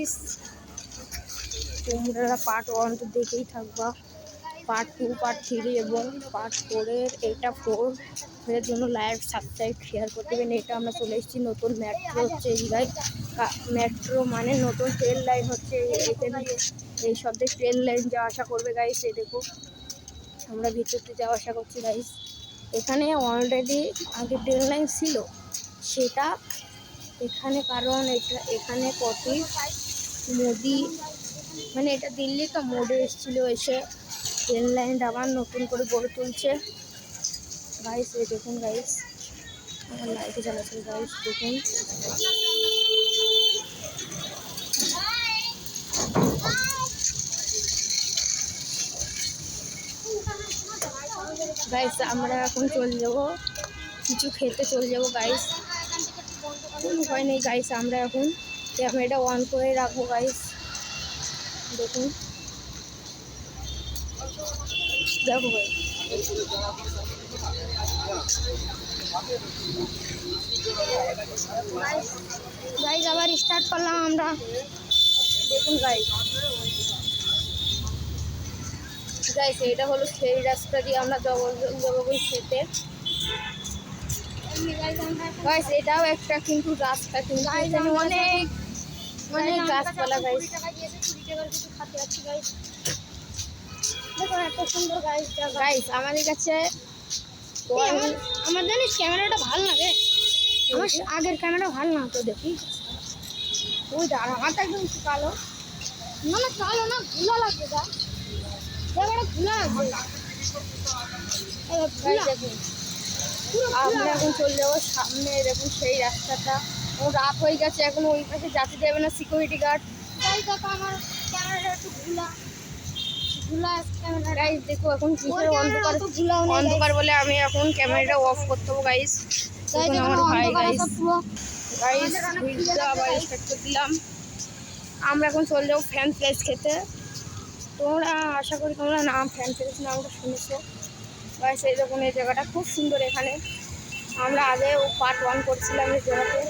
Guys তোমরা part one তো দেখেই থাকবা। পার্ট টু পার্ট থ্রি এবং পার্ট ফোরের এটা ফোর এর জন্য লাইভ সাবস্ক্রাইব শেয়ার করতে দেবেন এটা আমরা চলে এসেছি নতুন মেট্রো হচ্ছে এই জায়গায় মেট্রো মানে নতুন ট্রেন লাইন হচ্ছে এখানে। এই সব দিয়ে ট্রেন লাইন যাওয়া আসা করবে গাইস এই দেখো। আমরা ভিতরতে যাওয়া আসা করছি গাইস এখানে অলরেডি আগে ট্রেন লাইন ছিল। সেটা এখানে কারণ এটা, এখানে কটি মোদি মানে এটা দিল্লি তো মোডে এসেছিল এসে ট্রেন লাইনটা আবার নতুন করে গড়ে তুলছে। গাইস এই দেখুন গাইস আমার লাইটে জ্বালাচ্ছে গাইস দেখুন। গাইস আমরা এখন চলে যাব, কিছু খেতে চলে যাব গাইস কোনো উপায় নেই গাইস আমরা এখন। ক্যামেরাটা অন করে রাখব গাইস দেখুন। দেখো ভাই গাইজ আবার স্টার্ট করলাম আমরা। দেখুন গাইজ গাইজ এটা হলো সেই রাস্তা দিয়ে আমরা জবরদস্ত জবরদস্ত খেতে। গাইজ এটাও একটা কিন্তু রাস্তা কিন্তু অনেক অনেক গাছপালা দেখো গাইজ আমাদের কাছে আমার জানিস ক্যামেরাটা ভালো লাগে? আমার আগের ক্যামেরা ভালো না তো দেখি। ওই দাঁড়া আমারটা একদম কালো। না না কালো না ভুলা লাগছে গা ভুলা লাগছে এই ভুলা। আমরা এখন চলে যাব সামনে দেখুন সেই রাস্তাটা। রাত হয়ে গেছে এখন ওই পাশে যাতে দেবে না সিকিউরিটি গার্ড তাই দেখো আমার ক্যামেরাটা একটু দেখো এখন অন্ধকার অন্ধকার বলে আমি এখন ক্যামেরাটা অফ করতে হব গাইস আমার ভাই গাইস গাইস আবার স্টার্ট করে দিলাম। আমরা এখন চলে যাব ফ্যান প্লেস খেতে। তোমরা আশা করি তোমরা নাম ফ্যান প্লেস নামটা শুনেছো। দেখুন এই জায়গাটা খুব সুন্দর এখানে। আমরা আগে ও পার্ট ওয়ান করছিলাম এই জায়গাতে।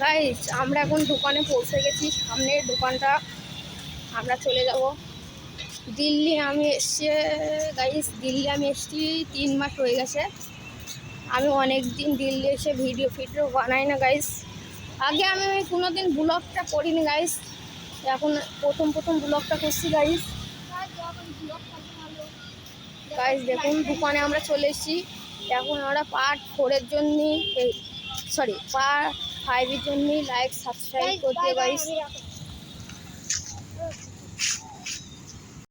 গাইস আমরা এখন দোকানে পৌঁছে গেছি। সামনের দোকানটা আমরা চলে যাব। দিল্লি আমি এসছি গাইস দিল্লি আমি এসছি তিন মাস হয়ে গেছে। আমি অনেক দিন দিল্লি এসে ভিডিও ফিডিও বানাই না গাইস আগে আমি কোনো দিন ব্লগটা করিনি গাইস এখন প্রথম প্রথম ব্লগটা করছি গাইস গাইস দেখুন দোকানে আমরা চলে এসেছি। এখন আমরা পার্ট ফোরের জন্যে এই সরি পার্ট ফাইভের জন্যই লাইক সাবস্ক্রাইব করতে গাইস